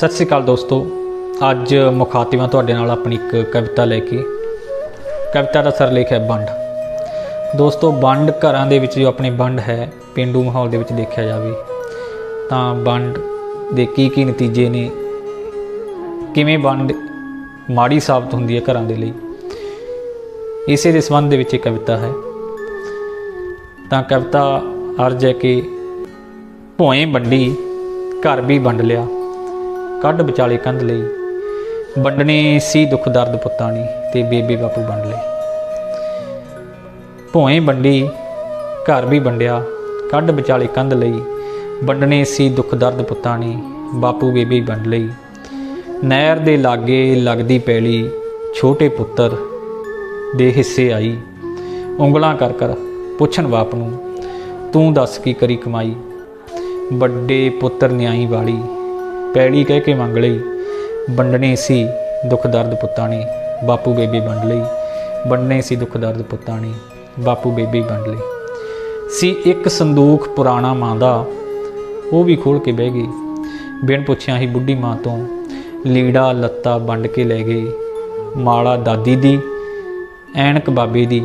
ਸਤਿ ਸ੍ਰੀ ਅਕਾਲ ਦੋਸਤੋ। ਅੱਜ ਮੁਖਾਤਿਬਾਂ ਤੁਹਾਡੇ ਨਾਲ ਆਪਣੀ ਇੱਕ ਕਵਿਤਾ ਲੈ ਕੇ। ਕਵਿਤਾ ਦਾ ਸਰਲੇਖ ਹੈ ਵੰਡ ਦੋਸਤੋ ਵੰਡ ਘਰਾਂ ਦੇ ਵਿੱਚ ਜੋ ਆਪਣੀ ਵੰਡ ਹੈ, ਪਿੰਡੂ ਮਾਹੌਲ ਦੇ ਵਿੱਚ ਦੇਖਿਆ ਜਾਵੇ, ਤਾਂ ਵੰਡ ਦੇ ਕੀ ਕੀ ਨਤੀਜੇ ਨੇ, ਕਿਵੇਂ ਵੰਡ ਮਾੜੀ ਸਾਬਤ ਹੁੰਦੀ ਹੈ ਘਰਾਂ ਦੇ ਲਈ, ਇਸੇ ਦੇ ਸੰਬੰਧ ਦੇ ਵਿੱਚ ਇਹ ਕਵਿਤਾ ਹੈ। ਤਾਂ ਕਵਿਤਾ ਅਰਜ ਹੈ ਕਿ ਭੋਏ ਵੰਡੀ ਘਰ ਵੀ ਵੰਡ ਲਿਆ। ਕੱਢ ਵਿਚਾਲੇ ਕੰਧ ਲਈ, ਵੰਡਣੇ ਸੀ ਦੁੱਖ ਦਰਦ ਪੁੱਤਾਂ ਨੇ ਤੇ ਬੇਬੇ ਬਾਪੂ ਵੰਡ ਲਏ। ਭੋਏ ਵੰਡੀ, ਘਰ ਵੀ ਵੰਡਿਆ, ਕੱਢ ਵਿਚਾਲੇ ਕੰਧ ਲਈ, ਵੰਡਣੇ ਸੀ ਦੁੱਖ ਦਰਦ ਪੁੱਤਾਂ ਨੇ, ਬਾਪੂ ਬੇਬੇ ਵੰਡ ਲਈ। ਨਹਿਰ ਦੇ ਲਾਗੇ ਲੱਗਦੀ ਪੈਲੀ, ਛੋਟੇ ਪੁੱਤਰ ਦੇ ਹਿੱਸੇ ਆਈ। ਉਂਗਲਾਂ ਕਰ ਕਰ ਪੁੱਛਣ ਬਾਪ ਨੂੰ, ਤੂੰ ਦੱਸ ਕੀ ਕਰੀ ਕਮਾਈ? ਵੱਡੇ ਪੁੱਤਰ ਨਿਆਈ ਵਾਲੀ ਪੈੜੀ ਕਹਿ ਕੇ ਮੰਗ ਲਈ। ਵੰਡਣੇ ਸੀ ਦੁੱਖ ਦਰਦ ਪੁੱਤਾਂ ਨੇ ਬਾਪੂ ਬੇਬੀ ਵੰਡ ਲਈ। ਵੰਡਣੇ ਸੀ ਦੁੱਖ ਦਰਦ ਪੁੱਤਾਂ ਨੇ ਬਾਪੂ ਬੇਬੀ ਵੰਡ ਲਈ। ਸੀ ਇੱਕ ਸੰਦੂਖ ਪੁਰਾਣਾ ਮਾਂ ਦਾ, ਉਹ ਵੀ ਖੋਲ ਕੇ ਬਹਿ ਗਈ। ਬਿਨ ਪੁੱਛਿਆ ਹੀ ਬੁੱਢੀ ਮਾਂ ਤੋਂ ਲੀੜਾ ਲੱਤਾ ਵੰਡ ਕੇ ਲੈ ਗਈ। ਮਾਲਾ ਦਾਦੀ ਦੀ, ਐਨਕ ਬਾਬੇ ਦੀ,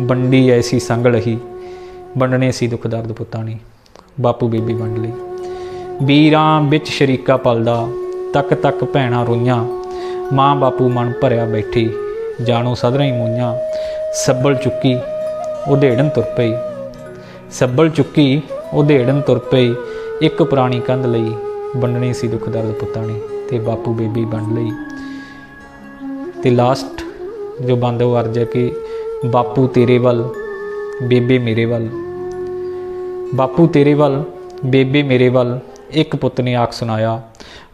ਵੰਡੀ ਐਸੀ ਸੰਗ ਲਹੀ ਵੰਡਣੇ ਸੀ ਦੁੱਖ ਦਰਦ ਪੁੱਤਾਂ ਨੇ ਬਾਪੂ ਬੇਬੀ ਵੰਡ ਲਈ। ਵੀਰਾਂ ਵਿੱਚ ਸ਼ਰੀਕਾ ਪਲਦਾ, ਤੱਕ ਤੱਕ ਭੈਣਾ ਰੋਈਆਂ। ਮਾਂ ਬਾਪੂ ਮਨ ਭਰਿਆ ਬੈਠੀ, ਜਾਣੋ ਸਦਰਾਂ ਹੀ ਮੋਈਆਂ। ਸੱਬਲ ਚੁੱਕੀ ਉਧੇੜਨ ਤੁਰ ਪਈ। ਸੱਬਲ ਚੁੱਕੀ ਉਧੇੜਨ ਤੁਰ ਪਈ। ਇੱਕ ਪੁਰਾਣੀ ਕੰਧ ਲਈ, ਵੰਡਣੀ ਸੀ ਦੁੱਖ ਦਰਦ ਪੁੱਤਾਂ ਨੇ ਤੇ ਬਾਪੂ ਬੇਬੀ ਵੰਡ ਲਈ। ਤੇ ਲਾਸਟ ਜੋ ਬੰਦ ਉਹ ਅਰਜ ਹੈ ਕਿ ਬਾਪੂ ਤੇਰੇ ਵੱਲ, ਬੇਬੇ ਮੇਰੇ ਵੱਲ। ਬਾਪੂ ਤੇਰੇ ਵੱਲ, ਬੇਬੇ ਮੇਰੇ ਵੱਲ ਇੱਕ ਪੁੱਤ ਨੇ ਆਖ ਸੁਣਾਇਆ,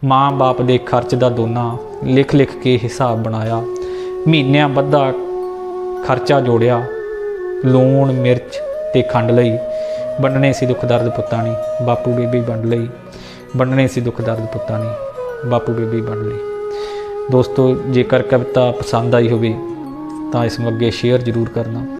ਮਾਂ ਬਾਪ ਦੇ ਖਰਚ ਦਾ ਦੋਨਾ ਲਿਖ ਲਿਖ ਕੇ ਹਿਸਾਬ ਬਣਾਇਆ। ਮਹੀਨਿਆਂ ਬੱਧਾ ਖਰਚਾ ਜੋੜਿਆ, ਲੂਣ, ਮਿਰਚ ਤੇ ਖੰਡ ਲਈ। ਵੰਡਣੇ ਸੀ ਦੁੱਖ ਦਰਦ ਪੁੱਤਾਂ ਨੇ, ਬਾਪੂ ਬੀਬੀ ਵੰਡ ਲਈ। ਵੰਡਣੇ ਸੀ ਦੁੱਖ ਦਰਦ ਪੁੱਤਾਂ ਨੇ, ਬਾਪੂ ਬੀਬੀ ਵੰਡ ਲਈ। ਦੋਸਤੋ, ਜੇਕਰ ਕਵਿਤਾ ਪਸੰਦ ਆਈ ਹੋਵੇ, ਤਾਂ ਇਸ ਨੂੰ ਅੱਗੇ ਸ਼ੇਅਰ ਜ਼ਰੂਰ ਕਰਨਾ।